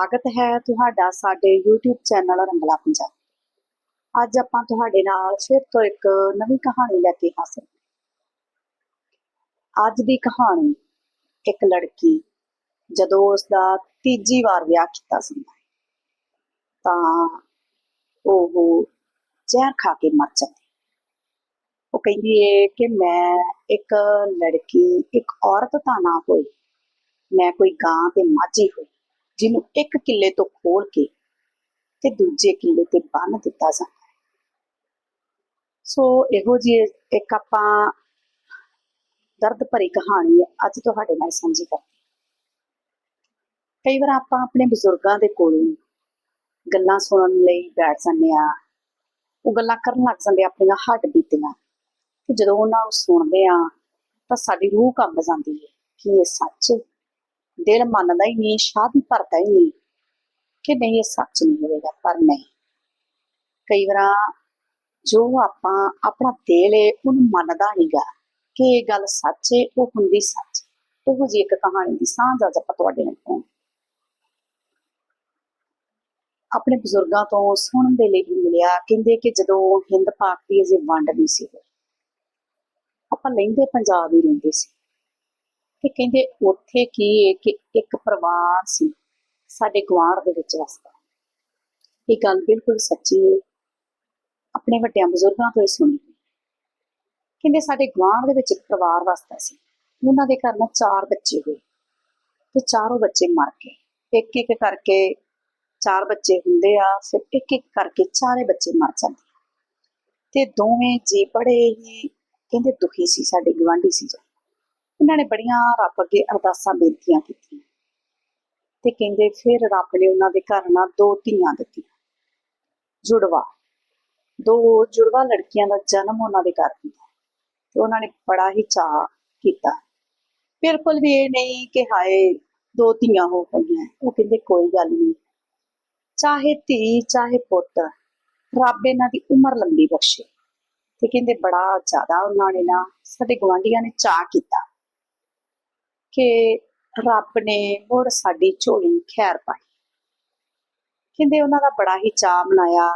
ਸਵਾਗਤ ਹੈ ਤੁਹਾਡਾ ਸਾਡੇ YouTube ਚੈਨਲ ਰੰਗਲਾ ਪੰਜਾਬ। ਅੱਜ ਆਪਾਂ ਤੁਹਾਡੇ ਨਾਲ ਫਿਰ ਤੋਂ ਇੱਕ ਨਵੀਂ ਕਹਾਣੀ ਲੈ ਕੇ ਹਾਜ਼ਰ ਅੱਜ ਦੀ ਕਹਾਣੀ, ਇੱਕ ਲੜਕੀ ਜਦੋਂ ਉਸ ਦਾ ਤੀਜੀ ਵਾਰ ਵਿਆਹ ਕੀਤਾ ਸੀ ਤਾਂ ਉਹ ਜ਼ਹਿਰ ਖਾ ਕੇ ਮਰ ਜਾਂਦੀ ਉਹ ਕਹਿੰਦੀ ਹੈ ਕਿ ਮੈਂ ਇੱਕ ਲੜਕੀ, ਇੱਕ ਔਰਤ ਤਾਂ ਨਾ ਹੋਈ, ਮੈਂ ਕੋਈ ਗਾਂ ਤੇ ਮਾਝੀ ਹੋਈ। ਜਿਹਨੂੰ ਇੱਕ ਕਿੱਲੇ ਤੋਂ ਖੋਲ ਕੇ ਤੇ ਦੂਜੇ ਕਿੱਲੇ ਤੇ ਬੰਨ ਦਿੱਤਾ ਜਾਂਦਾ ਹੈ। ਸੋ ਇਹੋ ਜਿਹੀ ਇੱਕ ਆਪਾਂ ਦਰਦ ਭਰੀ ਕਹਾਣੀ ਅੱਜ ਤੁਹਾਡੇ ਨਾਲ ਸਾਂਝੀ ਕਰਦੇ ਕਈ ਵਾਰ ਆਪਾਂ ਆਪਣੇ ਬਜ਼ੁਰਗਾਂ ਦੇ ਕੋਲ ਗੱਲਾਂ ਸੁਣਨ ਲਈ ਬੈਠ ਜਾਂਦੇ ਆ ਉਹ ਗੱਲਾਂ ਕਰਨ ਲੱਗ ਜਾਂਦੇ ਆਪਣੀਆਂ ਹੱਡ ਬੀਤੀਆਂ। ਤੇ ਜਦੋਂ ਉਹਨਾਂ ਨੂੰ ਸੁਣਦੇ ਆ ਤਾਂ ਸਾਡੀ ਰੂਹ ਕੰਬ ਜਾਂਦੀ ਹੈ ਕਿ ਇਹ ਸੱਚ ਦਿਲ ਮੰਨਦਾ ਹੀ ਨਹੀਂ, ਸ਼ਾਦੀ ਭਰਦਾ ਹੀ ਨਹੀਂ ਕਿ ਨਹੀਂ ਇਹ ਸੱਚ ਨਹੀਂ ਹੋਵੇਗਾ, ਪਰ ਨਹੀਂ। ਕਈ ਵਾਰ ਜੋ ਆਪਾਂ ਆਪਣਾ ਦਿਲ ਹੈ ਉਹਨੂੰ ਮੰਨਦਾ ਨਹੀਂਗਾ ਕਿ ਇਹ ਗੱਲ ਸੱਚ ਹੈ ਉਹ ਹੁੰਦੀ ਸੱਚ। ਹੈ। ਉਹੋ ਜਿਹੀ ਇੱਕ ਕਹਾਣੀ ਦੀ ਸਾਂਝ ਅੱਜ ਆਪਾਂ ਤੁਹਾਡੇ ਨਾਲ ਪਾਉਂਦੇ ਆਪਣੇ ਬਜ਼ੁਰਗਾਂ ਤੋਂ ਸੁਣਨ ਦੇ ਲਈ ਵੀ ਮਿਲਿਆ, ਕਹਿੰਦੇ ਕਿ ਜਦੋਂ ਹਿੰਦ ਪਾਕ ਦੀ ਅਜੇ ਵੰਡ ਨਹੀਂ ਸੀ ਆਪਾਂ ਲਹਿੰਦੇ ਪੰਜਾਬ ਹੀ ਰਹਿੰਦੇ ਸੀ। ਤੇ ਕਹਿੰਦੇ ਉੱਥੇ ਕੀ ਹੈ ਕਿ ਇੱਕ ਪਰਿਵਾਰ ਸੀ, ਸਾਡੇ ਗੁਆਂਢ ਦੇ ਵਿੱਚ ਵਸਦਾ। ਇਹ ਗੱਲ ਬਿਲਕੁਲ ਸੱਚੀ ਹੈ ਆਪਣੇ ਵੱਡਿਆਂ ਬਜ਼ੁਰਗਾਂ ਤੋਂ ਹੀ ਸੁਣੀ। ਕਹਿੰਦੇ ਸਾਡੇ ਗੁਆਂਢ ਦੇ ਵਿੱਚ ਇੱਕ ਪਰਿਵਾਰ ਵਸਦਾ ਸੀ। ਉਹਨਾਂ ਦੇ ਘਰ ਨਾਲ ਚਾਰ ਬੱਚੇ ਹੋਏ ਤੇ ਚਾਰੋਂ ਬੱਚੇ ਮਰ ਗਏ। ਇੱਕ ਇੱਕ ਕਰਕੇ ਚਾਰ ਬੱਚੇ ਹੁੰਦੇ ਆ, ਫਿਰ ਇੱਕ ਇੱਕ ਕਰਕੇ ਚਾਰੇ ਬੱਚੇ ਮਰ ਜਾਂਦੇ ਤੇ ਦੋਵੇਂ ਜੀ ਬੜੇ ਹੀ ਕਹਿੰਦੇ ਦੁਖੀ ਸੀ, ਸਾਡੇ ਗਵਾਂਢੀ ਸੀ ਜੋ। ਉਹਨਾਂ ਨੇ ਬੜੀਆਂ ਰੱਬ ਅੱਗੇ ਅਰਦਾਸਾਂ ਬੇਨਤੀਆਂ ਕੀਤੀਆਂ। ਤੇ ਕਹਿੰਦੇ ਫਿਰ ਰੱਬ ਨੇ ਉਹਨਾਂ ਦੇ ਘਰ ਨਾਲ ਦੋ ਧੀਆਂ ਦਿੱਤੀਆਂ। ਜੁੜਵਾ। ਦੋ ਜੁੜਵਾ ਲੜਕੀਆਂ ਦਾ ਜਨਮ ਉਹਨਾਂ ਦੇ ਘਰ ਹੁੰਦਾ। ਤੇ ਉਹਨਾਂ ਨੇ ਬੜਾ ਹੀ ਚਾਅ ਕੀਤਾ। ਬਿਲਕੁਲ ਵੀ ਇਹ ਨਹੀਂ ਕਿ ਹਾਏ, ਦੋ ਧੀਆਂ ਹੋ ਗਈਆਂ। ਉਹ ਕਹਿੰਦੇ ਕੋਈ ਗੱਲ ਨਹੀਂ। ਚਾਹੇ ਧੀ, ਚਾਹੇ ਪੁੱਤ, ਰੱਬ ਇਹਨਾਂ ਦੀ ਉਮਰ ਲੰਬੀ ਬਖਸ਼ੇ। ਤੇ ਕਹਿੰਦੇ ਬੜਾ ਜ਼ਿਆਦਾ ਉਹਨਾਂ ਨੇ ਨਾ ਸਾਡੇ ਗਵਾਂਢੀਆਂ ਨੇ ਚਾਹ ਕੀਤਾ। ਕਿ ਰੱਬ ਨੇ ਮੁੜ ਸਾਡੀ ਝੋਲੀ ਖੈਰ ਪਾਈ। ਕਹਿੰਦੇ ਉਹਨਾਂ ਦਾ ਬੜਾ ਹੀ ਚਾਅ ਮਨਾਇਆ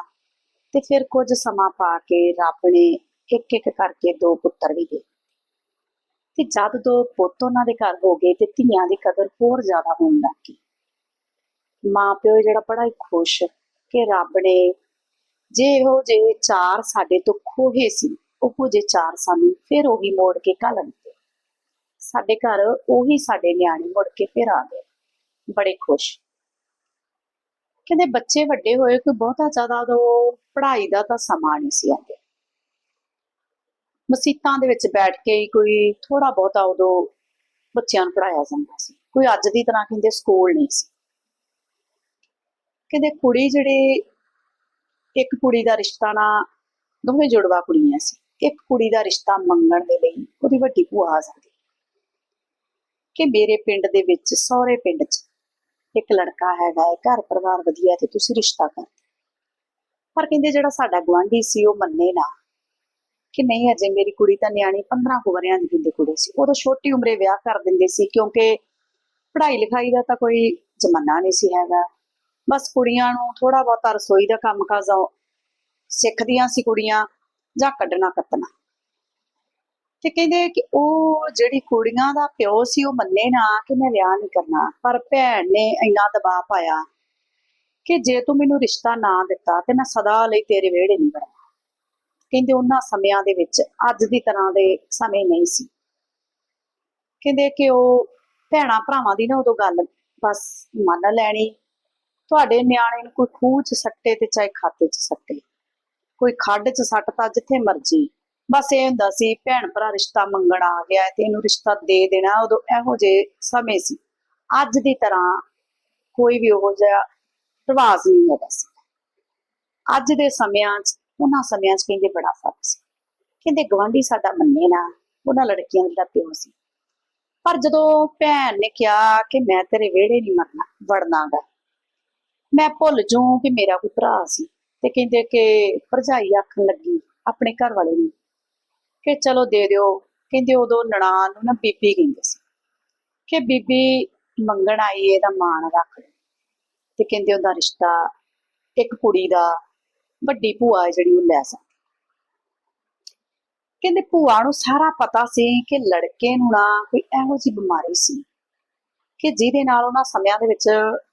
ਤੇ ਫਿਰ ਕੁਝ ਸਮਾਂ ਪਾ ਕੇ ਰੱਬ ਨੇ ਇੱਕ ਇੱਕ ਕਰਕੇ ਦੋ ਪੁੱਤਰ ਵੀ ਦੇ ਤੇ ਜਦ ਦੋ ਪੁੱਤ ਉਹਨਾਂ ਦੇ ਘਰ ਹੋ ਗਏ ਤੇ ਧੀਆਂ ਦੀ ਕਦਰ ਹੋਰ ਜ਼ਿਆਦਾ ਹੋਣ ਲੱਗ ਗਈ। ਮਾਂ ਪਿਓ ਜਿਹੜਾ ਬੜਾ ਹੀ ਖੁਸ਼ ਕਿ ਰੱਬ ਨੇ ਜੇ ਇਹੋ ਜੇ ਚਾਰ ਸਾਡੇ ਤੋਂ ਖੋਹੇ ਸੀ, ਉਹ ਜੇ ਚਾਰ ਸਾਨੂੰ ਫਿਰ ਉਹੀ ਮੋੜ ਕੇ ਘੱਲ ਸਾਡੇ ਘਰ, ਉਹੀ ਸਾਡੇ ਨਿਆਣੇ ਮੁੜ ਕੇ ਫਿਰ ਆ ਗਏ। ਬੜੇ ਖੁਸ਼। ਕਹਿੰਦੇ ਬੱਚੇ ਵੱਡੇ ਹੋਏ, ਕੋਈ ਬਹੁਤਾ ਜ਼ਿਆਦਾ ਉਦੋਂ ਪੜ੍ਹਾਈ ਦਾ ਤਾਂ ਸਮਾਂ ਨਹੀਂ ਸੀ ਆਉਂਦੇ। ਮਸੀਤਾਂ ਦੇ ਵਿੱਚ ਬੈਠ ਕੇ ਹੀ ਕੋਈ ਥੋੜਾ ਬਹੁਤਾ ਉਦੋਂ ਬੱਚਿਆਂ ਨੂੰ ਪੜਾਇਆ ਜਾਂਦਾ ਸੀ। ਕੋਈ ਅੱਜ ਦੀ ਤਰ੍ਹਾਂ ਕਹਿੰਦੇ ਸਕੂਲ ਨਹੀਂ ਸੀ। ਕਹਿੰਦੇ ਕੁੜੀ ਜਿਹੜੇ, ਇੱਕ ਕੁੜੀ ਦਾ ਰਿਸ਼ਤਾ ਨਾ, ਦੋਵੇਂ ਜੁੜਵਾ ਕੁੜੀਆਂ ਸੀ। ਇੱਕ ਕੁੜੀ ਦਾ ਰਿਸ਼ਤਾ ਮੰਗਣ ਦੇ ਲਈ ਉਹਦੀ ਵੱਡੀ ਭੂਆ ਆ ਜਾਂਦੀ ਕਿ ਮੇਰੇ ਪਿੰਡ ਦੇ ਵਿੱਚ ਸਹੁਰੇ ਪਿੰਡ 'ਚ ਇੱਕ ਲੜਕਾ ਹੈਗਾ ਹੈ, ਘਰ ਪਰਿਵਾਰ ਵਧੀਆ ਤੇ ਤੁਸੀਂ ਰਿਸ਼ਤਾ ਕਰ ਪਰ ਕਹਿੰਦੇ ਜਿਹੜਾ ਸਾਡਾ ਗੁਆਂਢੀ ਸੀ, ਉਹ ਮੰਨੇ ਨਾ ਕਿ ਨਹੀਂ, ਅਜੇ ਮੇਰੀ ਕੁੜੀ ਤਾਂ ਨਿਆਣੀ 15 ਕੁ ਵਰਿਆਂ ਦੀ ਹੁੰਦੀ ਕੁੜੀ ਸੀ। ਉਹ ਤਾਂ ਛੋਟੀ ਉਮਰੇ ਵਿਆਹ ਕਰ ਦਿੰਦੇ ਸੀ, ਕਿਉਂਕਿ ਪੜ੍ਹਾਈ ਲਿਖਾਈ ਦਾ ਤਾਂ ਕੋਈ ਜ਼ਮਾਨਾ ਨਹੀਂ ਸੀ ਹੈਗਾ। ਬਸ ਕੁੜੀਆਂ ਨੂੰ ਥੋੜਾ ਬਹੁਤਾ ਰਸੋਈ ਦਾ ਕੰਮ ਕਾਜ ਸਿੱਖਦੀਆਂ ਸੀ ਕੁੜੀਆਂ, ਜਾਂ ਕੱਢਣਾ ਕੱਤਣਾ ਤੇ ਕਹਿੰਦੇ ਕਿ ਉਹ ਜਿਹੜੀ ਕੁੜੀਆਂ ਦਾ ਪਿਓ ਸੀ, ਉਹ ਮੰਨੇ ਨਾ ਕਿ ਮੈਂ ਵਿਆਹ ਨਹੀਂ ਕਰਨਾ, ਪਰ ਭੈਣ ਨੇ ਇੰਨਾ ਦਬਾਅ ਪਾਇਆ ਕਿ ਜੇ ਤੂੰ ਮੈਨੂੰ ਰਿਸ਼ਤਾ ਨਾ ਦਿੱਤਾ ਤੇ ਮੈਂ ਸਦਾ ਲਈ ਤੇਰੇ ਵਿਹੜੇ ਨਹੀਂ ਵੜਨਾ ਕਹਿੰਦੇ ਉਹਨਾਂ ਸਮਿਆਂ ਦੇ ਵਿੱਚ ਅੱਜ ਦੀ ਤਰ੍ਹਾਂ ਦੇ ਸਮੇਂ ਨਹੀਂ ਸੀ। ਕਹਿੰਦੇ ਕਿ ਉਹ ਭੈਣਾ ਭਰਾਵਾਂ ਦੀ ਨਾ ਉਦੋਂ ਗੱਲ ਬਸ ਮੰਨ ਲੈਣੀ, ਤੁਹਾਡੇ ਨਿਆਣੇ ਨੂੰ ਕੋਈ ਖੂਹ 'ਚ ਸੱਟੇ ਤੇ ਚਾਹੇ ਖਾਤੇ 'ਚ ਸੱਟੇ, ਕੋਈ ਖੱਡ 'ਚ ਸੱਟਤਾ ਜਿੱਥੇ ਮਰਜ਼ੀ। ਬਸ ਇਹ ਹੁੰਦਾ ਸੀ, ਭੈਣ ਭਰਾ ਰਿਸ਼ਤਾ ਮੰਗਣ ਆ ਗਿਆ ਤੇ ਇਹਨੂੰ ਰਿਸ਼ਤਾ ਦੇ ਦੇਣਾ, ਉਦੋਂ ਇਹੋ ਜਿਹੇ ਸਮੇਂ ਸੀ। ਅੱਜ ਦੀ ਤਰ੍ਹਾਂ ਕੋਈ ਵੀ ਉਹ ਜਿਹਾ ਰਿਵਾਜ਼ ਨਹੀਂ ਹੈਗਾ ਸੀ। ਅੱਜ ਦੇ ਸਮਿਆਂ 'ਚ, ਉਹਨਾਂ ਸਮਿਆਂ 'ਚ ਕਹਿੰਦੇ ਬੜਾ ਫ਼ਰਕ ਸੀ। ਕਹਿੰਦੇ ਗਵਾਂਢੀ ਸਾਡਾ ਮੰਨੇ ਨਾ, ਉਹਨਾਂ ਲੜਕੀਆਂ ਦਾ ਪਿਓ ਸੀ। ਪਰ ਜਦੋਂ ਭੈਣ ਨੇ ਕਿਹਾ ਕਿ ਮੈਂ ਤੇਰੇ ਵਿਹੜੇ ਨਹੀਂ ਮਰਨਾ ਵੜਨਾਗਾ ਮੈਂ ਭੁੱਲ ਜੂ ਕਿ ਮੇਰਾ ਕੋਈ ਭਰਾ ਸੀ। ਤੇ ਕਹਿੰਦੇ ਕਿ ਭਰਜਾਈ ਆਖਣ ਲੱਗੀ, ਆਪਣੇ ਘਰ ਵਾਲੇ ਨੂੰ ਕਿ ਚਲੋ ਦੇ ਦਿਓ। ਕਹਿੰਦੇ ਉਦੋਂ ਨਨਾਣ ਨੂੰ ਨਾ ਬੀਬੀ ਕਹਿੰਦੇ ਸੀ ਕਿ ਬੀਬੀ ਮੰਗਣ ਆਈ ਇਹਦਾ ਮਾਣ ਰੱਖ ਤੇ ਕਹਿੰਦੇ ਉਹਦਾ ਰਿਸ਼ਤਾ ਇੱਕ ਕੁੜੀ ਦਾ ਵੱਡੀ ਭੂਆ ਜਿਹੜੀ ਉਹ ਲੈ ਸਕਦੀ। ਕਹਿੰਦੇ ਭੂਆ ਨੂੰ ਸਾਰਾ ਪਤਾ ਸੀ ਕਿ ਲੜਕੇ ਨੂੰ ਨਾ ਕੋਈ ਇਹੋ ਜਿਹੀ ਬਿਮਾਰੀ ਸੀ ਕਿ ਜਿਹਦੇ ਨਾਲ ਉਹਨਾਂ ਸਮਿਆਂ ਦੇ ਵਿੱਚ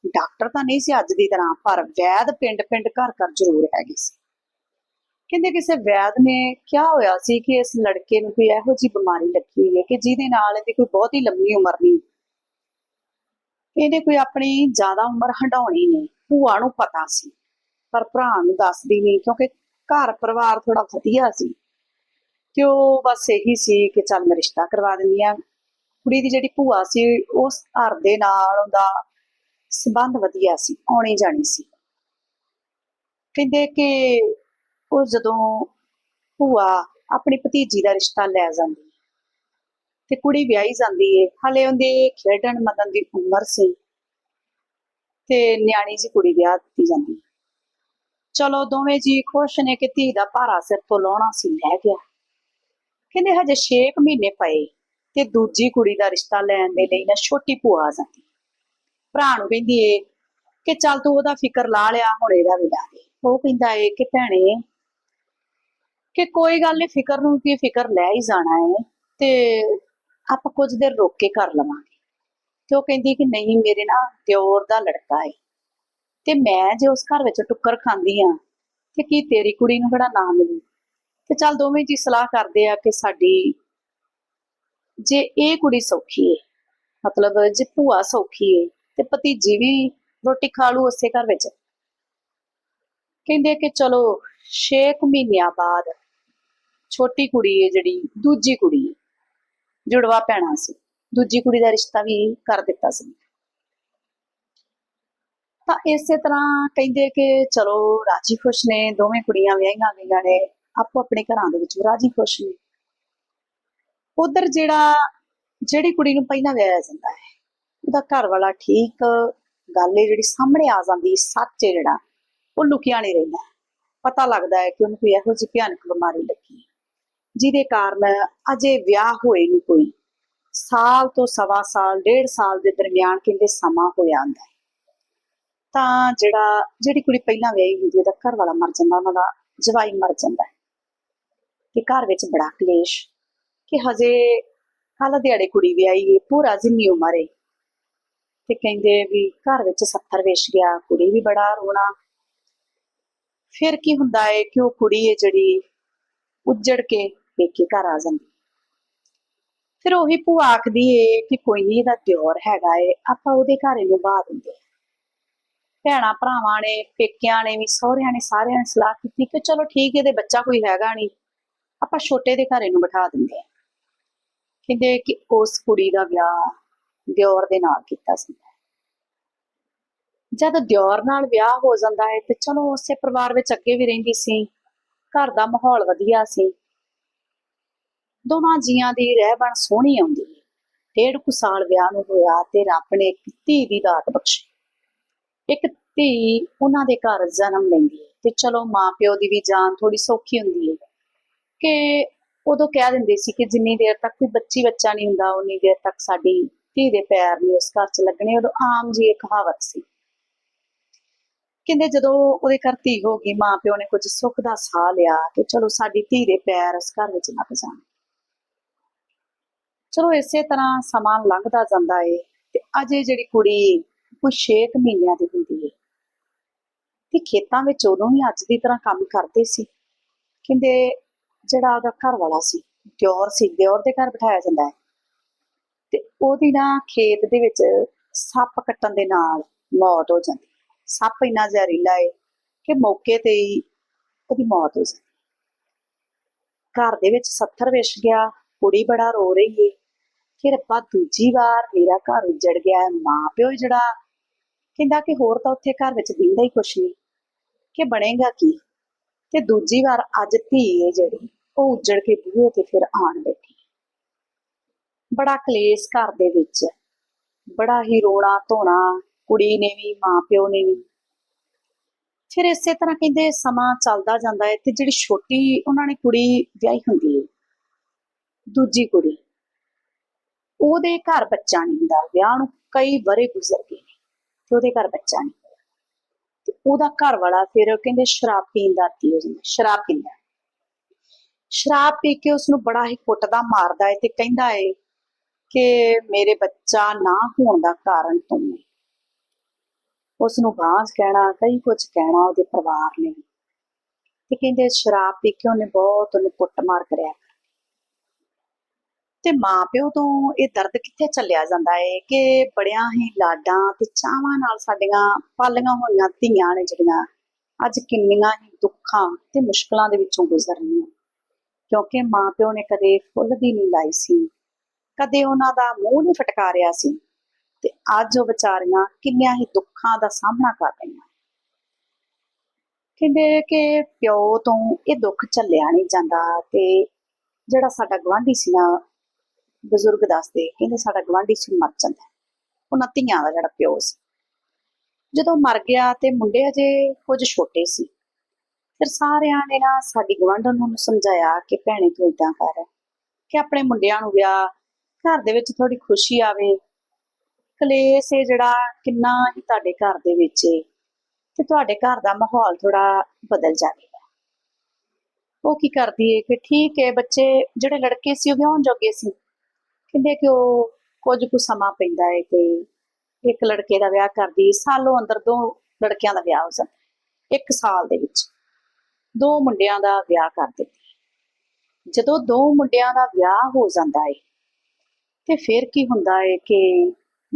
ਡਾਕਟਰ ਤਾਂ ਨਹੀਂ ਸੀ ਅੱਜ ਦੀ ਤਰ੍ਹਾਂ, ਪਰ ਵੈਦ ਪਿੰਡ-ਪਿੰਡ ਘਰ-ਘਰ ਜ਼ਰੂਰ ਹੈਗੇ ਸੀ। ਕਹਿੰਦੇ ਕਿਸੇ ਵੈਦ ਨੇ ਕਿਹਾ ਹੋਇਆ ਸੀ ਕਿ ਇਸ ਲੜਕੇ ਨੂੰ ਕੋਈ ਇਹੋ ਜਿਹੀ ਬਿਮਾਰੀ ਲੱਗੀ ਹੋਈ ਹੈ ਕਿ ਜਿਹਦੇ ਨਾਲ ਇਹਦੀ ਕੋਈ ਬਹੁਤੀ ਲੰਮੀ ਉਮਰ ਨਹੀਂ। ਇਹਨੇ ਕੋਈ ਆਪਣੀ ਜ਼ਿਆਦਾ ਉਮਰ ਹੰਡਾਉਣੀ ਨਹੀਂ, ਭੂਆ ਨੂੰ ਪਤਾ ਸੀ, ਪਰ ਭਰਾ ਨੂੰ ਦੱਸਦੀ ਨਹੀਂ ਕਿਉਂਕਿ ਘਰ ਪਰਿਵਾਰ ਥੋੜਾ ਵਧੀਆ ਸੀ। ਤੇ ਉਹ ਬਸ ਇਹੀ ਸੀ ਕਿ ਚੱਲ ਮੈਂ ਰਿਸ਼ਤਾ ਕਰਵਾ ਦਿੰਦੀ ਆ ਕੁੜੀ ਦੀ ਜਿਹੜੀ ਭੂਆ ਸੀ, ਉਸ ਘਰ ਦੇ ਨਾਲ ਉਹਦਾ ਸਬੰਧ ਵਧੀਆ ਸੀ, ਆਉਣੀ ਜਾਣੀ ਸੀ। ਕਹਿੰਦੇ ਕਿ ਉਹ ਜਦੋਂ ਭੂਆ ਆਪਣੀ ਭਤੀਜੀ ਦਾ ਰਿਸ਼ਤਾ ਲੈ ਜਾਂਦੀ ਤੇ ਕੁੜੀ ਵਿਆਹੀ ਜਾਂਦੀ ਏ, ਹਲੇ ਉਹਦੇ ਖੇਡਣ ਮਦਨ ਦੀ ਉਮਰ ਸੀ ਤੇ ਨਿਆਣੀ ਜੀ ਕੁੜੀ ਵਿਆਹ ਦਿੱਤੀ ਜਾਂਦੀ ਚਲੋ ਦੋਵੇਂ ਜੀ ਖੁਸ਼ ਨੇ ਕਿ ਧੀ ਦਾ ਭਾਰਾ ਸਿਰ ਤੋਂ ਲਾਉਣਾ ਸੀ, ਲੈ ਗਿਆ। ਕਹਿੰਦੇ ਹਜੇ 6 ਮਹੀਨੇ ਪਏ ਤੇ ਦੂਜੀ ਕੁੜੀ ਦਾ ਰਿਸ਼ਤਾ ਲੈਣ ਦੇ ਲਈ ਨਾ ਛੋਟੀ ਭੂਆ ਆ ਜਾਂਦੀ ਭਰਾ ਨੂੰ ਕਹਿੰਦੀ ਏ ਕਿ ਚੱਲ ਤੂੰ ਉਹਦਾ ਫਿਕਰ ਲਾ ਲਿਆ, ਹੁਣ ਇਹਦਾ ਵੀ ਲਾ ਦੇ। ਉਹ ਕਹਿੰਦਾ ਏ ਕਿ ਭੈਣੇ ਕਿ ਕੋਈ ਗੱਲ ਨਹੀਂ ਫਿਕਰ ਨੂੰ ਕੀ ਫਿਕਰ ਲੈ ਹੀ ਜਾਣਾ ਏ ਤੇ ਆਪਾਂ ਕੁਝ ਦੇਰ ਰੋਕ ਕੇ ਕਰ ਲਵਾਂਗੇ। ਤੇ ਉਹ ਕਹਿੰਦੀ ਕਿ ਨਹੀਂ, ਮੇਰੇ ਨਾਲ ਦਿਓਰ ਦਾ ਲੜਕਾ ਏ ਤੇ ਮੈਂ ਜੇ ਉਸ ਘਰ ਵਿੱਚ ਟੁੱਕਰ ਖਾਂਦੀ ਆ ਤੇ ਕੀ ਤੇਰੀ ਕੁੜੀ ਨੂੰ ਕਿਹੜਾ ਨਾ ਮਿਲੂ? ਤੇ ਚੱਲ ਦੋਵੇਂ ਜੀ ਸਲਾਹ ਕਰਦੇ ਆ ਕਿ ਸਾਡੀ ਜੇ ਇਹ ਕੁੜੀ ਸੌਖੀ ਏ, ਮਤਲਬ ਜੇ ਭੂਆ ਸੌਖੀ ਏ ਤੇ ਭਤੀਜੀ ਵੀ ਰੋਟੀ ਖਾ ਲੂ ਉਸੇ ਘਰ ਵਿੱਚ। ਕਹਿੰਦੇ ਕਿ ਚਲੋ 6 ਮਹੀਨਿਆਂ ਬਾਅਦ ਛੋਟੀ ਕੁੜੀ ਹੈ ਜਿਹੜੀ ਦੂਜੀ ਕੁੜੀ ਏ, ਜੁੜਵਾ ਪੈਣਾ ਸੀ। ਦੂਜੀ ਕੁੜੀ ਦਾ ਰਿਸ਼ਤਾ ਵੀ ਕਰ ਦਿੱਤਾ ਸੀ। ਤਾਂ ਇਸੇ ਤਰ੍ਹਾਂ ਕਹਿੰਦੇ ਕਿ ਚਲੋ ਰਾਜੀ ਖੁਸ਼ ਨੇ ਦੋਵੇਂ ਕੁੜੀਆਂ ਵਿਆਹੀਆਂ ਗਈਆਂ ਨੇ ਆਪੋ ਆਪਣੇ ਘਰਾਂ ਦੇ ਵਿੱਚ ਰਾਜੀ ਖੁਸ਼ ਨੇ। ਉਧਰ ਜਿਹੜਾ ਜਿਹੜੀ ਕੁੜੀ ਨੂੰ ਪਹਿਲਾਂ ਵਿਆਹਿਆ ਜਾਂਦਾ ਹੈ ਉਹਦਾ ਘਰ ਵਾਲਾ ਠੀਕ ਗੱਲ ਏ ਜਿਹੜੀ ਸਾਹਮਣੇ ਆ ਜਾਂਦੀ ਸੱਚ ਏ ਜਿਹੜਾ ਉਹ ਲੁਕਿਆ ਨਹੀਂ ਰਹਿੰਦਾ ਪਤਾ ਲੱਗਦਾ ਹੈ ਕਿ ਉਹਨੂੰ ਕੋਈ ਇਹੋ ਜਿਹੀ ਭਿਆਨਕ ਬਿਮਾਰੀ ਲੱਗੀ ਜਿਹਦੇ ਕਾਰਨ ਅਜੇ ਵਿਆਹ ਹੋਏ ਨੂੰ ਕੋਈ। ਸਾਲ ਤੋਂ ਸਵਾ ਸਾਲ ਡੇਢ ਸਾਲ ਦੇ ਦਰਮਿਆਨ ਕਹਿੰਦੇ ਸਮਾਂ ਹੋਇਆ ਆਂਦਾ ਹੈ। ਤਾਂ ਜਿਹੜਾ ਜਿਹੜੀ ਕੁੜੀ ਪਹਿਲਾਂ ਵਿਆਹੀ ਹੁੰਦੀ ਹੈ, ਉਹਦਾ ਘਰ ਵਾਲਾ ਮਰ ਜਾਂਦਾ ਉਹਨਾਂ ਦਾ ਜਵਾਈ ਮਰ ਜਾਂਦਾ ਹੈ। ਤੇ ਘਰ ਵਿੱਚ ਬੜਾ ਕਲੇਸ਼ ਕਿ ਹਜੇ ਕੱਲ ਦਿਹਾੜੇ ਕੁੜੀ ਵਿਆਹੀ ਏ ਪੂਰਾ ਜਿੰਨੀ ਉਮਰ ਏ ਤੇ ਕਹਿੰਦੇ ਵੀ ਘਰ ਵਿੱਚ ਸੱਥਰ ਵਿਛ ਗਿਆ ਕੁੜੀ ਵੀ ਬੜਾ ਰੋਣਾ। ਫਿਰ ਕੀ ਹੁੰਦਾ ਹੈ ਕਿ ਉਹ ਕੁੜੀ ਹੈ ਜਿਹੜੀ ਉੱਜੜ ਕੇ ਪੇਕੇ ਘਰ ਆ ਜਾਂਦੀ। ਫਿਰ ਉਹੀ ਭੂਆ ਆਖਦੀ ਏ ਕਿ ਕੋਈ ਨਹੀਂ ਇਹਦਾ ਦਿਓਰ ਹੈਗਾ ਏ, ਆਪਾਂ ਉਹਦੇ ਘਰ ਇਹਨੂੰ ਬਾਹ ਦਿੰਦੇ ਹਾਂ। ਭਰਾਵਾਂ ਨੇ, ਪੇਕਿਆਂ ਨੇ ਵੀ, ਸਹੁਰਿਆਂ ਨੇ ਸਾਰਿਆਂ ਨੇ ਸਲਾਹ ਕੀਤੀ ਕਿ ਚਲੋ ਠੀਕ ਇਹਦੇ ਬੱਚਾ ਕੋਈ ਹੈਗਾ ਨਹੀਂ ਆਪਾਂ ਛੋਟੇ ਦੇ ਘਰ ਇਹਨੂੰ ਬਿਠਾ ਦਿੰਦੇ ਹਾਂ। ਕਹਿੰਦੇ ਕਿ ਉਸ ਕੁੜੀ ਦਾ ਵਿਆਹ ਦਿਓਰ ਦੇ ਨਾਲ ਕੀਤਾ ਸੀ। ਜਦ ਦਿਓਰ ਨਾਲ ਵਿਆਹ ਹੋ ਜਾਂਦਾ ਹੈ ਤੇ ਚਲੋ ਉਸੇ ਪਰਿਵਾਰ ਵਿੱਚ ਅੱਗੇ ਵੀ ਰਹਿੰਦੀ ਸੀ, ਘਰ ਦਾ ਮਾਹੌਲ ਵਧੀਆ ਸੀ। ਦੋਵਾਂ ਜੀਆਂ ਦੀ ਰਹਿਬਣ ਸੋਹਣੀ ਆਉਂਦੀ। ਹੈ ਡੇਢ ਕੁ ਸਾਲ ਵਿਆਹ ਨੂੰ ਹੋਇਆ ਤੇ ਰੱਬ ਨੇ ਇੱਕ ਧੀ ਦੀ ਦਾਤ ਬਖਸ਼ੀ। ਇੱਕ ਧੀ ਉਹਨਾਂ ਦੇ ਘਰ ਜਨਮ ਲੈਂਦੀ ਹੈ ਤੇ ਚਲੋ ਮਾਂ ਪਿਓ ਦੀ ਵੀ ਜਾਨ ਥੋੜੀ ਸੌਖੀ ਹੁੰਦੀ ਹੈ। ਕਿ ਉਦੋਂ ਕਹਿ ਦਿੰਦੇ ਸੀ ਕਿ ਜਿੰਨੀ ਦੇਰ ਤੱਕ ਕੋਈ ਬੱਚੀ ਬੱਚਾ ਨਹੀਂ ਹੁੰਦਾ, ਉਨੀ ਦੇਰ ਤੱਕ ਸਾਡੀ ਧੀ ਦੇ ਪੈਰ ਨਹੀਂ ਉਸ ਘਰ 'ਚ ਲੱਗਣੇ, ਉਦੋਂ ਆਮ ਜੀ ਇੱਕ ਕਹਾਵਤ ਸੀ। ਕਹਿੰਦੇ ਜਦੋਂ ਉਹਦੇ ਘਰ ਧੀ ਹੋ ਗਈ ਮਾਂ ਪਿਓ ਨੇ ਕੁਝ ਸੁੱਖ ਦਾ ਸਾਹ ਲਿਆ ਕਿ ਚਲੋ ਸਾਡੀ ਧੀ ਦੇ ਪੈਰ ਉਸ ਘਰ ਵਿੱਚ ਲੱਗ ਜਾਣ। ਚਲੋ ਇਸੇ ਤਰ੍ਹਾਂ ਸਮਾਂ ਲੰਘਦਾ ਜਾਂਦਾ ਏ ਤੇ ਅਜੇ ਜਿਹੜੀ ਕੁੜੀ ਕੋਈ 6 ਮਹੀਨਿਆਂ ਦੀ ਹੁੰਦੀ ਏ। ਤੇ ਖੇਤਾਂ ਵਿੱਚ ਉਦੋਂ ਵੀ ਅੱਜ ਦੀ ਤਰ੍ਹਾਂ ਕੰਮ ਕਰਦੇ ਸੀ। ਕਹਿੰਦੇ ਜਿਹੜਾ ਉਹਦਾ ਘਰ ਵਾਲਾ ਸੀ, ਦਿਓਰ ਸੀ, ਦਿਓਰ ਦੇ ਘਰ ਬਿਠਾਇਆ ਜਾਂਦਾ ਹੈ ਤੇ ਉਹਦੀ ਨਾ ਖੇਤ ਦੇ ਵਿੱਚ ਸੱਪ ਕੱਟਣ ਦੇ ਨਾਲ ਮੌਤ ਹੋ ਜਾਂਦੀ ਸੱਪ ਇੰਨਾ ਜ਼ਹਿਰੀਲਾ ਏ ਕਿ ਮੌਕੇ ਤੇ ਹੀ ਉਹਦੀ ਮੌਤ ਹੋ ਜਾਂਦੀ ਘਰ ਦੇ ਵਿੱਚ ਸੱਥਰ ਵਿਛ ਗਿਆ, ਕੁੜੀ ਬੜਾ ਰੋ ਰਹੀ ਏ। ਕਿ ਰੱਬਾ ਦੂਜੀ ਵਾਰ ਮੇਰਾ ਘਰ ਉੱਜੜ ਗਿਆ ਹੈ। ਮਾਂ ਪਿਓ ਜਿਹੜਾ ਕਹਿੰਦਾ ਕਿ ਹੋਰ ਤਾਂ ਉੱਥੇ ਘਰ ਵਿੱਚ ਦਿੰਦਾ ਹੀ ਕੁਛ ਨਹੀਂ। ਕਿ ਬਣੇਗਾ ਕੀ? ਤੇ ਦੂਜੀ ਵਾਰ ਅੱਜ ਧੀ ਹੈ ਜਿਹੜੀ, ਉਹ ਉੱਜੜ ਕੇ ਬੂਹੇ ਤੇ ਫਿਰ ਆਣ ਬੈਠੀ। ਬੜਾ ਕਲੇਸ਼ ਘਰ ਦੇ ਵਿੱਚ। ਬੜਾ ਹੀ ਰੋਣਾ ਧੋਣਾ, ਕੁੜੀ ਨੇ ਵੀ, ਮਾਂ ਪਿਓ ਨੇ ਵੀ। ਫਿਰ ਇਸੇ ਤਰ੍ਹਾਂ ਕਹਿੰਦੇ ਸਮਾਂ ਚੱਲਦਾ ਜਾਂਦਾ ਹੈ ਤੇ ਜਿਹੜੀ ਛੋਟੀ, ਉਹਨਾਂ ਨੇ ਕੁੜੀ ਵਿਆਹੀ ਹੁੰਦੀ ਹੈ। ਦੂਜੀ ਕੁੜੀ। ਉਹਦੇ ਘਰ ਬੱਚਾ ਨਹੀਂ ਹੁੰਦਾ, ਵਿਆਹ ਨੂੰ ਕਈ ਵਰੇ ਗੁਜ਼ਰ ਗਏ ਨੇ, ਤੇ ਉਹਦੇ ਘਰ ਬੱਚਾ ਨਹੀਂ ਹੋਇਆ ਉਹਦਾ ਘਰ ਵਾਲਾ ਫਿਰ ਕਹਿੰਦੇ ਸ਼ਰਾਬ ਪੀਣ ਦਾ ਆਦੀ ਹੋ ਜਾਂਦਾ, ਸ਼ਰਾਬ ਪੀਂਦਾ ਸ਼ਰਾਬ ਪੀ ਕੇ ਉਸ ਨੂੰ ਬੜਾ ਹੀ ਕੁੱਟਦਾ, ਮਾਰਦਾ ਏ ਤੇ ਕਹਿੰਦਾ ਏ ਕਿ ਮੇਰੇ ਬੱਚਾ ਨਾ ਹੋਣ ਦਾ ਕਾਰਨ ਤੂੰ ਹੈ। ਉਸ ਨੂੰ ਬਾਂਸ ਕਹਿਣਾ, ਕਈ ਕੁਝ ਕਹਿਣਾ ਉਹਦੇ ਪਰਿਵਾਰ ਨੇ ਤੇ ਕਹਿੰਦੇ ਸ਼ਰਾਬ ਪੀ ਕੇ ਉਹਨੇ ਬਹੁਤ ਉਹਨੂੰ ਕੁੱਟਮਾਰ ਕਰਿਆ। ਤੇ ਮਾਪਿਓ ਤੋਂ ਇਹ ਦਰਦ ਕਿੱਥੇ ਚੱਲਿਆ ਜਾਂਦਾ ਹੈ ਕਿ ਬੜਿਆਂ ਹੀ ਲਾਡਾਂ ਤੇ ਚਾਵਾਂ ਨਾਲ ਸਾਡੀਆਂ ਪਾਲੀਆਂ ਹੋਈਆਂ ਧੀਆਂ ਨੇ ਜਿਹੜੀਆਂ ਅੱਜ ਕਿੰਨੀਆਂ ਹੀ ਦੁੱਖਾਂ ਤੇ ਮੁਸ਼ਕਲਾਂ ਦੇ ਵਿੱਚੋਂ ਗੁਜ਼ਰ ਰਹੀਆਂ ਕਿਉਂਕਿ ਮਾਪਿਓ ਨੇ ਕਦੇ ਫੁੱਲ ਦੀ ਨਹੀਂ ਲਾਈ ਸੀ, ਕਦੇ ਉਹਨਾਂ ਦਾ ਮੂੰਹ ਨਹੀਂ ਫਟਕਾਰਿਆ ਸੀ ਤੇ ਅੱਜ ਉਹ ਵਿਚਾਰੀਆਂ ਕਿੰਨੀਆਂ ਹੀ ਦੁੱਖਾਂ ਦਾ ਸਾਹਮਣਾ ਕਰ ਰਹੀਆਂ। ਕਹਿੰਦੇ ਕਿ ਪਿਓ ਤੋਂ ਇਹ ਦੁੱਖ ਝੱਲਿਆ ਨਹੀਂ ਜਾਂਦਾ ਤੇ ਜਿਹੜਾ ਸਾਡਾ ਗਵਾਂਢੀ ਸੀ ਨਾ ਬਜ਼ੁਰਗ ਦੱਸਦੇ, ਕਹਿੰਦੇ ਸਾਡਾ ਗਵਾਂਢੀ ਸੀ, ਮਰ ਜਾਂਦਾ। ਉਹਨਾਂ ਧੀਆਂ ਦਾ ਜਿਹੜਾ ਪਿਓ ਸੀ। ਜਦੋਂ ਮਰ ਗਿਆ ਤੇ ਮੁੰਡੇ ਅਜੇ ਕੁਝ ਛੋਟੇ ਸੀ। ਫਿਰ ਸਾਰਿਆਂ ਨੇ ਨਾ ਸਾਡੀ ਗਵਾਂਢਣ ਨੂੰ ਸਮਝਾਇਆ ਕਿ ਭੈਣੇ ਤੂੰ ਇਦਾਂ ਕਰ, ਕਿ ਆਪਣੇ ਮੁੰਡਿਆਂ ਨੂੰ ਵਿਆਹ, ਘਰ ਦੇ ਵਿੱਚ ਥੋੜੀ ਖੁਸ਼ੀ ਆਵੇ। ਕਲੇਸ਼ ਇਹ ਜਿਹੜਾ ਕਿੰਨਾ ਹੀ ਤੁਹਾਡੇ ਘਰ ਦੇ ਵਿੱਚ ਏ, ਤੇ ਤੁਹਾਡੇ ਘਰ ਦਾ ਮਾਹੌਲ ਥੋੜਾ ਬਦਲ ਜਾਵੇਗਾ ਉਹ ਕੀ ਕਰਦੀ ਹੈ ਕਿ ਠੀਕ ਹੈ ਬੱਚੇ ਜਿਹੜੇ ਲੜਕੇ ਸੀ, ਉਹ ਵਿਆਹਣ ਜੋਗੇ ਸੀ। ਕਹਿੰਦੇ ਕਿ ਉਹ ਕੁਝ ਕੁ ਸਮਾਂ ਪੈਂਦਾ ਏ ਕਿ ਇੱਕ ਲੜਕੇ ਦਾ ਵਿਆਹ ਕਰਦੀ, ਸਾਲੋਂ ਅੰਦਰ ਦੋ ਲੜਕਿਆਂ ਦਾ ਵਿਆਹ ਹੋ ਜਾਂਦਾ ਇੱਕ ਸਾਲ ਦੇ ਵਿੱਚ। ਦੋ ਮੁੰਡਿਆਂ ਦਾ ਵਿਆਹ ਕਰ ਦਿੱਤੀ ਜਦੋਂ ਦੋ ਮੁੰਡਿਆਂ ਦਾ ਵਿਆਹ ਹੋ ਜਾਂਦਾ ਹੈ, ਤੇ ਫਿਰ ਕੀ ਹੁੰਦਾ ਹੈ ਕਿ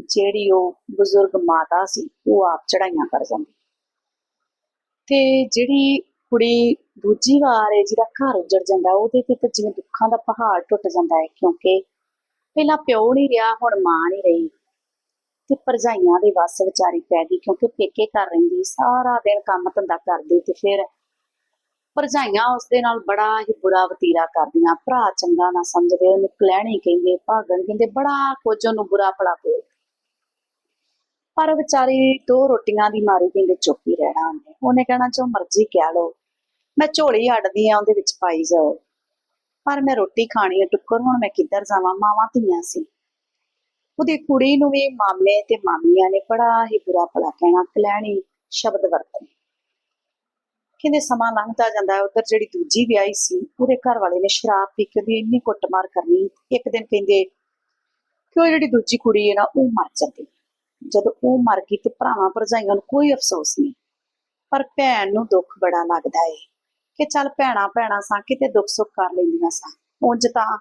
ਜਿਹੜੀ ਉਹ ਬਜ਼ੁਰਗ ਮਾਤਾ ਸੀ, ਉਹ ਆਪ ਚੜਾਈਆਂ ਕਰ ਜਾਂਦੀ ਤੇ ਜਿਹੜੀ ਕੁੜੀ ਦੂਜੀ ਵਾਰ ਹੈ, ਜਿਹਦਾ ਘਰ ਉੱਜੜ ਜਾਂਦਾ, ਉਹਦੇ ਤੇ ਤਾਂ ਜਿਵੇਂ ਦੁੱਖਾਂ ਦਾ ਪਹਾੜ ਟੁੱਟ ਜਾਂਦਾ ਹੈ, ਕਿਉਂਕਿ ਪਹਿਲਾਂ ਪਿਓ ਨਹੀਂ ਰਿਹਾ, ਹੁਣ ਮਾਂ ਨਹੀਂ ਰਹੀ। ਤੇ ਭਰਜਾਈਆਂ ਦੇ ਵੱਸ ਵਿਚਾਰੀ ਪੈ ਗਈ, ਕਿਉਂਕਿ ਪੇਕੇ ਘਰ ਰਹਿੰਦੀ, ਸਾਰਾ ਦਿਨ ਕੰਮ ਧੰਦਾ ਕਰਦੀ ਤੇ ਫਿਰ ਭਰਜਾਈਆਂ ਉਸਦੇ ਨਾਲ ਬੜਾ ਹੀ ਬੁਰਾ ਵਤੀਰਾ ਕਰਦੀਆਂ। ਭਰਾ ਚੰਗਾ ਨਾ ਸਮਝਦੇ, ਉਹਨੂੰ ਕਲਹਿਣੀ ਕਹਿੰਦੇ, ਭਾਗਣ ਕਹਿੰਦੇ, ਬੜਾ ਕੁਝ ਉਹਨੂੰ ਬੁਰਾ ਭਲਾ ਬੋਲਦੇ। ਪਰ ਵਿਚਾਰੀ ਦੋ ਰੋਟੀਆਂ ਦੀ ਮਾਰੀ ਕਹਿੰਦੇ, ਚੁੱਪ ਹੀ ਰਹਿਣਾ ਉਹਨੇ। ਉਹਨੇ ਕਹਿਣਾ, ਜੋ ਮਰਜ਼ੀ ਕਹਿ ਲੋ ਮੈਂ ਝੋਲੀ ਅੱਡਦੀ ਆ, ਉਹਦੇ ਵਿੱਚ ਪਾਈ ਜਾਓ। ਪਰ ਮੈਂ ਰੋਟੀ ਖਾਣੀ ਹੈ, ਟੁੱਕਰ, ਹੁਣ ਮੈਂ ਕਿੱਧਰ ਜਾਵਾਂ? ਮਾਵਾਂ ਧੀਆਂ ਸੀ। ਉਹਦੀ ਕੁੜੀ ਨੂੰ ਵੀ ਮਾਮਲੇ ਤੇ ਮਾਮੀਆਂ ਨੇ ਬੜਾ ਹੀ ਬੁਰਾ ਭਲਾ ਕਹਿਣਾ, ਕਲੈਣੀ ਸ਼ਬਦ ਵਰਤਨੇ ਕਹਿੰਦੇ ਸਮਾਂ ਲੰਘਦਾ ਜਾਂਦਾ ਉਧਰ ਜਿਹੜੀ ਦੂਜੀ ਵਿਆਹੀ ਸੀ, ਉਹਦੇ ਘਰ ਵਾਲੇ ਨੇ ਸ਼ਰਾਬ ਪੀ ਕੇ ਉਹਦੀ ਇੰਨੀ ਕੁੱਟਮਾਰ ਕਰਨੀ, ਇੱਕ ਦਿਨ ਕਹਿੰਦੇ, ਕਿ ਉਹ ਜਿਹੜੀ ਦੂਜੀ ਕੁੜੀ ਹੈ ਨਾ, ਉਹ ਮਰ ਜਾਂਦੀ। ਜਦੋਂ ਉਹ ਮਰ ਗਈ ਤੇ ਭਰਾਵਾਂ ਭਰਜਾਈਆਂ ਨੂੰ ਕੋਈ ਅਫਸੋਸ ਨਹੀਂ, ਪਰ ਭੈਣ ਨੂੰ ਦੁੱਖ ਬੜਾ ਲੱਗਦਾ ਏ। ਕਿ ਚੱਲ ਭੈਣਾ ਭੈਣਾ ਸਾਂ, ਕਿਤੇ ਦੁੱਖ ਸੁੱਖ ਕਰ ਲੈਂਦੀਆਂ ਸਾਂ। ਉਂਝ ਤਾਂ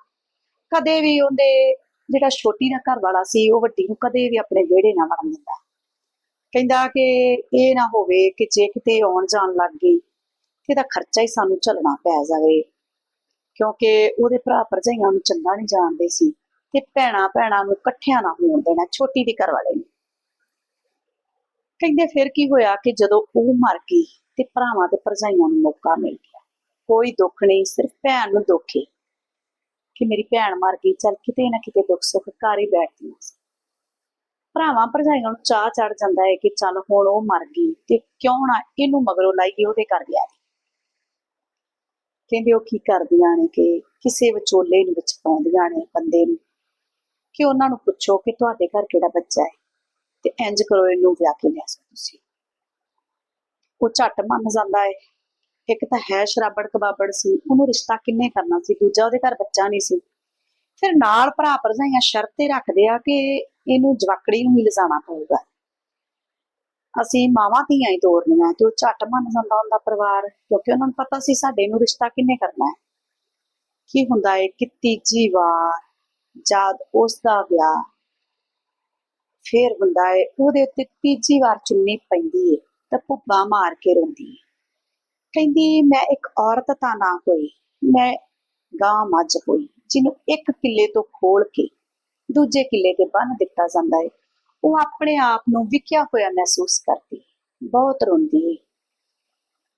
ਕਦੇ ਵੀ ਉਹਦੇ ਜਿਹੜਾ ਛੋਟੀ ਦਾ ਘਰ ਵਾਲਾ ਸੀ, ਉਹ ਵੱਡੀ ਨੂੰ ਕਦੇ ਵੀ ਆਪਣੇ ਵਿਹੜੇ ਨਾ ਵੜਨ ਦਿੰਦਾ। ਕਹਿੰਦਾ ਕਿ ਇਹ ਨਾ ਹੋਵੇ ਕਿ ਜੇ ਕਿਤੇ ਆਉਣ ਜਾਣ ਲੱਗ ਗਈ, ਤੇ ਇਹਦਾ ਖਰਚਾ ਹੀ ਸਾਨੂੰ ਝੱਲਣਾ ਪੈ ਜਾਵੇ। ਕਿਉਂਕਿ ਉਹਦੇ ਭਰਾ ਭਰਜਾਈਆਂ ਨੂੰ ਚੰਗਾ ਨਹੀਂ ਜਾਣਦੇ ਸੀ, ਤੇ ਭੈਣਾ ਭੈਣਾ ਨੂੰ ਇਕੱਠਿਆਂ ਨਾ ਹੋਣ ਦੇਣਾ ਛੋਟੀ ਦੇ ਘਰ ਵਾਲੇ ਨੂੰ। ਕਹਿੰਦੇ ਫਿਰ ਕੀ ਹੋਇਆ ਕਿ ਜਦੋਂ ਉਹ ਮਰ ਗਈ ਤੇ ਭਰਾਵਾਂ ਤੇ ਭਰਜਾਈਆਂ ਨੂੰ ਮੌਕਾ ਮਿਲ ਗਿਆ। ਕੋਈ ਦੁੱਖ ਨਹੀਂ, ਸਿਰਫ ਭੈਣ ਨੂੰ ਦੁੱਖ ਏ ਕਿ ਮੇਰੀ ਭੈਣ ਮਰ ਗਈ, ਚੱਲ ਕਿਤੇ ਨਾ ਕਿਤੇ ਦੁੱਖ ਸੁੱਖ ਘਰ ਹੀ ਬੈਠਦੀਆਂ ਸੀ ਭਰਾਵਾਂ ਭਰਜਾਈਆਂ ਨੂੰ ਚਾਹ ਚੜ ਜਾਂਦਾ ਹੈ ਕਿ ਚੱਲ ਹੁਣ ਉਹ ਮਰ ਗਈ ਤੇ ਕਿਉਂ ਨਾ ਇਹਨੂੰ ਮਗਰੋਂ ਲਾਈਏ, ਉਹਦੇ ਘਰ ਵਿਆਹ ਦੀ ਕਹਿੰਦੇ ਉਹ ਕੀ ਕਰਦੀਆਂ ਨੇ ਕਿ ਕਿਸੇ ਵਿਚੋਲੇ ਨੂੰ ਵਿੱਚ ਪਾਉਂਦੀਆਂ ਨੇ ਬੰਦੇ ਨੂੰ। ਕਿ ਉਹਨਾਂ ਨੂੰ ਪੁੱਛੋ ਕਿ ਤੁਹਾਡੇ ਘਰ ਕਿਹੜਾ ਬੱਚਾ ਹੈ ਤੇ ਇੰਜ ਕਰੋ ਇਹਨੂੰ ਵਿਆਹ ਕੇ ਲਿਆ ਤੁਸੀਂ। ਉਹ ਝੱਟ ਮੰਨ ਜਾਂਦਾ ਹੈ ਇੱਕ ਤਾਂ ਹੈ ਸ਼ਰਾਬੜ ਕਬਾਬੜ ਸੀ, ਉਹਨੂੰ ਰਿਸ਼ਤਾ ਕਿੰਨੇ ਕਰਨਾ ਸੀ, ਦੂਜਾ ਉਹਦੇ ਘਰ ਬੱਚਾ ਨਹੀਂ ਸੀ। ਫਿਰ ਨਾਲ ਭਰਾ ਭਰਜਾਈਆਂ ਸ਼ਰਤ ਰੱਖਦੇ ਆ ਕਿ ਇਹਨੂੰ ਜਵਾਕੜੀ ਨੂੰ ਹੀ ਲਿਜਾਣਾ ਪਊਗਾ। ਅਸੀਂ ਮਾਵਾਂ ਧੀਆਂ ਹੀ ਤੋਰਨੀਆਂ ਤੇ ਉਹ ਝੱਟ ਮੰਨ ਜਾਂਦਾ ਹੁੰਦਾ ਪਰਿਵਾਰ, ਕਿਉਂਕਿ ਉਹਨਾਂ ਨੂੰ ਪਤਾ ਸੀ ਸਾਡੇ ਨੂੰ ਰਿਸ਼ਤਾ ਕਿੰਨੇ ਕਰਨਾ ਹੈ। ਕੀ ਹੁੰਦਾ ਏ? ਕਿ ਤੀਜੀ ਵਾਰ ਜਦ ਉਸ ਦਾ ਵਿਆਹ ਫੇਰ ਹੁੰਦਾ ਹੈ ਉਹਦੇ ਉੱਤੇ ਤੀਜੀ ਵਾਰ ਚੁੰਨੀ ਪੈਂਦੀ ਏ। ਤਾਂ ਭੁੱਬਾ ਮਾਰ ਕੇ ਰੋਂਦੀ ਹੈ। ਕਹਿੰਦੀ, ਮੈਂ ਇੱਕ ਔਰਤ ਤਾਂ ਨਾ ਹੋਈ, ਮੈਂ ਗਾਂ ਮੱਝ ਹੋਈ, ਜਿਹਨੂੰ ਇੱਕ ਕਿੱਲੇ ਤੋਂ ਖੋਲ ਕੇ ਦੂਜੇ ਕਿੱਲੇ ਤੇ ਬੰਨ ਦਿੱਤਾ ਜਾਂਦਾ ਹੈ ਉਹ ਆਪਣੇ ਆਪ ਨੂੰ ਵਿਕਿਆ ਹੋਇਆ ਮਹਿਸੂਸ ਕਰਦੀ ਬਹੁਤ ਰੋਂਦੀ ਹੈ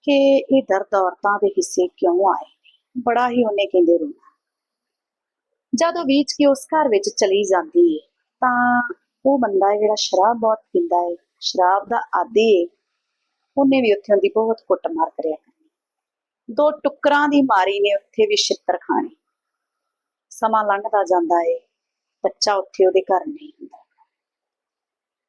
ਕਿ ਇਹ ਦਰਦ ਔਰਤਾਂ ਦੇ ਹਿੱਸੇ ਕਿਉਂ ਆਏ ਬੜਾ ਹੀ ਉਹਨੇ ਕਹਿੰਦੇ ਰੋਣਾ। ਜਦੋਂ ਵਿੱਚ ਕੇ ਉਸ ਘਰ ਵਿੱਚ ਚਲੀ ਜਾਂਦੀ ਹੈ ਤਾਂ ਉਹ ਬੰਦਾ ਜਿਹੜਾ ਸ਼ਰਾਬ ਬਹੁਤ ਪੀਂਦਾ ਹੈ ਸ਼ਰਾਬ ਦਾ ਆਦੀ ਹੈ ਉਹਨੇ ਵੀ ਉੱਥੇ ਉਹਦੀ ਬਹੁਤ ਕੁੱਟਮਾਰ ਕਰਿਆ ਕਰਨੀ। ਦੋ ਟੁਕਰਾਂ ਦੀ ਮਾਰੀ ਨੇ ਉੱਥੇ ਵੀ ਛਿੱਤਰ ਖਾਣੀ। ਸਮਾਂ ਲੰਘਦਾ ਜਾਂਦਾ ਏ, ਬੱਚਾ ਉੱਥੇ ਉਹਦੇ ਘਰ ਨਹੀਂ ਹੁੰਦਾ।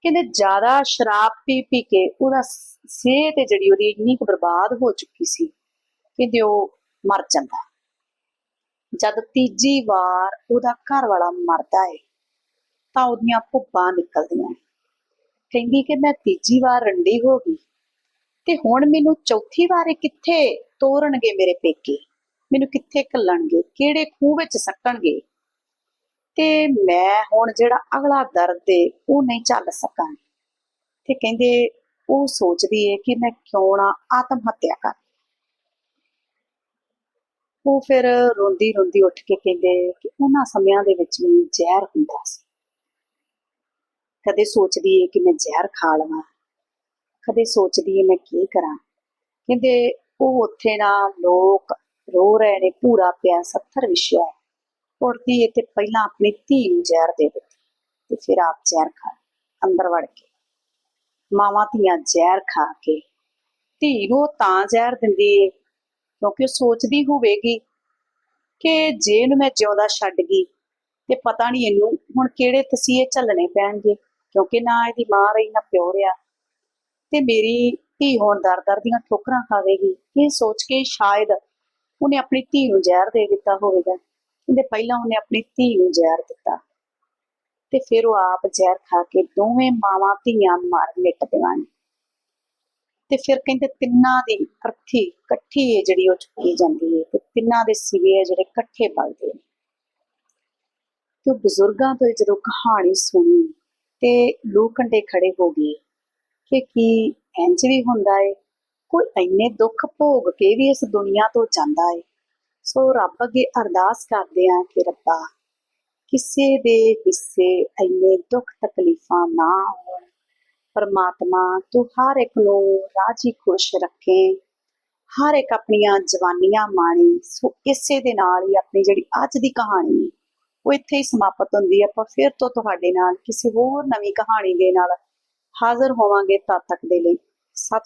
ਕਹਿੰਦੇ ਜ਼ਿਆਦਾ ਸ਼ਰਾਬ ਪੀ ਪੀ ਕੇ ਉਹਦਾ ਸਿਹਤ ਜਿਹੜੀ ਉਹਦੀ ਇੰਨੀ ਕੁ ਬਰਬਾਦ ਹੋ ਚੁੱਕੀ ਸੀ ਕਹਿੰਦੇ ਉਹ ਮਰ ਜਾਂਦਾ। ਜਦ ਤੀਜੀ ਵਾਰ ਉਹਦਾ ਘਰ ਵਾਲਾ ਮਰਦਾ ਏ, ਤਾਂ ਉਹਦੀਆਂ ਭੁੱਬਾਂ ਨਿਕਲਦੀਆਂ ਕਹਿੰਦੀ ਕਿ ਮੈਂ ਤੀਜੀ ਵਾਰ ਰੰਡੀ ਹੋ ਗਈ। ਤੇ ਹੁਣ ਮੈਨੂੰ ਚੌਥੀ ਵਾਰ ਕਿੱਥੇ ਤੋਰਨਗੇ ਮੇਰੇ ਪੇਕੇ? ਮੈਨੂੰ ਕਿੱਥੇ ਘੱਲਣਗੇ? ਕਿਹੜੇ ਖੂਹ ਵਿੱਚ ਸੱਟਣਗੇ? ਤੇ ਮੈਂ ਹੁਣ ਜਿਹੜਾ ਅਗਲਾ ਦਰਦ ਏ, ਉਹ ਨਹੀਂ ਚੱਲ ਸਕਾਂ। ਤੇ ਕਹਿੰਦੇ ਉਹ ਸੋਚਦੀ ਏ ਕਿ ਮੈਂ ਕਿਉਂ ਨਾ ਆਤਮ ਹੱਤਿਆ ਕਰ। ਉਹ ਫਿਰ ਰੋਂਦੀ ਰੋਂਦੀ ਉੱਠ ਕੇ ਕਹਿੰਦੇ ਕਿ ਉਹਨਾਂ ਸਮਿਆਂ ਦੇ ਵਿੱਚ ਵੀ ਜ਼ਹਿਰ ਹੁੰਦਾ ਸੀ। ਕਦੇ ਸੋਚਦੀ ਏ ਕਿ ਮੈਂ ਜ਼ਹਿਰ ਖਾ ਲਵਾਂ। ਕਦੇ ਸੋਚਦੀ ਏ ਮੈਂ ਕੀ ਕਰਾਂ। ਕਹਿੰਦੇ ਉਹ ਉੱਥੇ ਨਾ ਲੋਕ ਰੋ ਰਹੇ ਨੇ ਪੂਰਾ ਪਿਆ 70 ਵਿਸ਼ਾ ਉੱਠਦੀ ਏ ਤੇ ਪਹਿਲਾਂ ਆਪਣੀ ਧੀ ਨੂੰ ਜ਼ਹਿਰ ਦੇ ਦਿੱਤੀ ਤੇ ਫਿਰ ਆਪ ਜ਼ਹਿਰ ਖਾ ਅੰਦਰ ਵੜ ਕੇ। ਮਾਵਾਂ ਧੀਆਂ ਜ਼ਹਿਰ ਖਾ ਕੇ। ਧੀ ਨੂੰ ਉਹ ਤਾਂ ਜ਼ਹਿਰ ਦਿੰਦੀ ਏ, ਕਿਉਂਕਿ ਉਹ ਸੋਚਦੀ ਹੋਵੇਗੀ ਕਿ ਜੇ ਇਹਨੂੰ ਮੈਂ ਜਿਉਂਦਾ ਛੱਡ ਗਈ ਤੇ ਪਤਾ ਨਹੀਂ ਇਹਨੂੰ ਹੁਣ ਕਿਹੜੇ ਤਸੀਹੇ ਝੱਲਣੇ ਪੈਣਗੇ, ਕਿਉਂਕਿ ਨਾ ਇਹਦੀ ਮਾਂ ਰਹੀ, ਨਾ ਪਿਓ ਰਿਹਾ। ਤੇ ਮੇਰੀ ਧੀ ਹੁਣ ਦਰ ਦਰ ਦੀਆਂ ਠੋਕਰਾਂ ਖਾਵੇਗੀ। ਇਹ ਸੋਚ ਕੇ ਸ਼ਾਇਦ ਉਹਨੇ ਆਪਣੀ ਧੀ ਨੂੰ ਜ਼ਹਿਰ ਦੇ ਦਿੱਤਾ ਹੋਵੇਗਾ। ਕਹਿੰਦੇ ਪਹਿਲਾਂ ਉਹਨੇ ਆਪਣੀ ਧੀ ਨੂੰ ਜ਼ਹਿਰ ਦਿੱਤਾ। ਤੇ ਫਿਰ ਉਹ ਆਪ ਜ਼ਹਿਰ ਖਾ ਕੇ ਦੋਵੇਂ ਮਾਵਾਂ ਧੀਆਂ ਮਾਰ ਮਿਟਦੀਆਂ ਨੇ। ਤੇ ਫਿਰ ਕਹਿੰਦੇ ਤਿੰਨਾਂ ਦੀ ਅਰਥੀ ਇਕੱਠੀ ਹੈ ਜਿਹੜੀ ਉਹ ਚੁੱਕੀ ਜਾਂਦੀ ਹੈ ਤੇ ਤਿੰਨਾਂ ਦੇ ਸਿਵੇ ਹੈ ਜਿਹੜੇ ਇਕੱਠੇ ਬਲਦੇ ਨੇ। ਤੇ ਉਹ ਬਜ਼ੁਰਗਾਂ ਤੋਂ ਜਦੋਂ ਕਹਾਣੀ ਸੁਣੀ ਤੇ ਲੋਕੰਡੇ ਖੜੇ ਹੋ ਗਏ। ਕਿ ਕੀ ਇੰਜ ਵੀ ਹੁੰਦਾ ਏ। ਕੋਈ ਇੰਨੇ ਦੁੱਖ ਭੋਗ ਕੇ ਵੀ ਇਸ ਦੁਨੀਆ ਤੋਂ ਜਾਂਦਾ ਏ। ਸੋ ਰੱਬ ਅੱਗੇ ਅਰਦਾਸ ਕਰਦੇ ਆ ਕਿ ਰੱਬਾ, ਕਿਸੇ ਦੇ ਹਿੱਸੇ ਇੰਨੇ ਦੁੱਖ ਤਕਲੀਫਾਂ ਨਾ ਹੋਣ। ਪਰਮਾਤਮਾ, ਤੂੰ ਹਰ ਇੱਕ ਨੂੰ ਰਾਜੀ ਖੁਸ਼ ਰੱਖੇ। ਹਰ ਇੱਕ ਆਪਣੀਆਂ ਜਵਾਨੀਆਂ ਮਾਣੇ। ਸੋ ਇਸੇ ਦੇ ਨਾਲ ਹੀ ਆਪਣੀ ਜਿਹੜੀ ਅੱਜ ਦੀ ਕਹਾਣੀ, ਉਹ ਇੱਥੇ ਹੀ ਸਮਾਪਤ ਹੁੰਦੀ ਹੈ ਆਪਾਂ ਫਿਰ ਤੋਂ ਤੁਹਾਡੇ ਨਾਲ ਕਿਸੇ ਹੋਰ ਨਵੀਂ ਕਹਾਣੀ ਦੇ ਨਾਲ ਹਾਜ਼ਰ ਹੋਵਾਂਗੇ ਤਦ ਤੱਕ ਦੇ ਲਈ। ਸਤਿ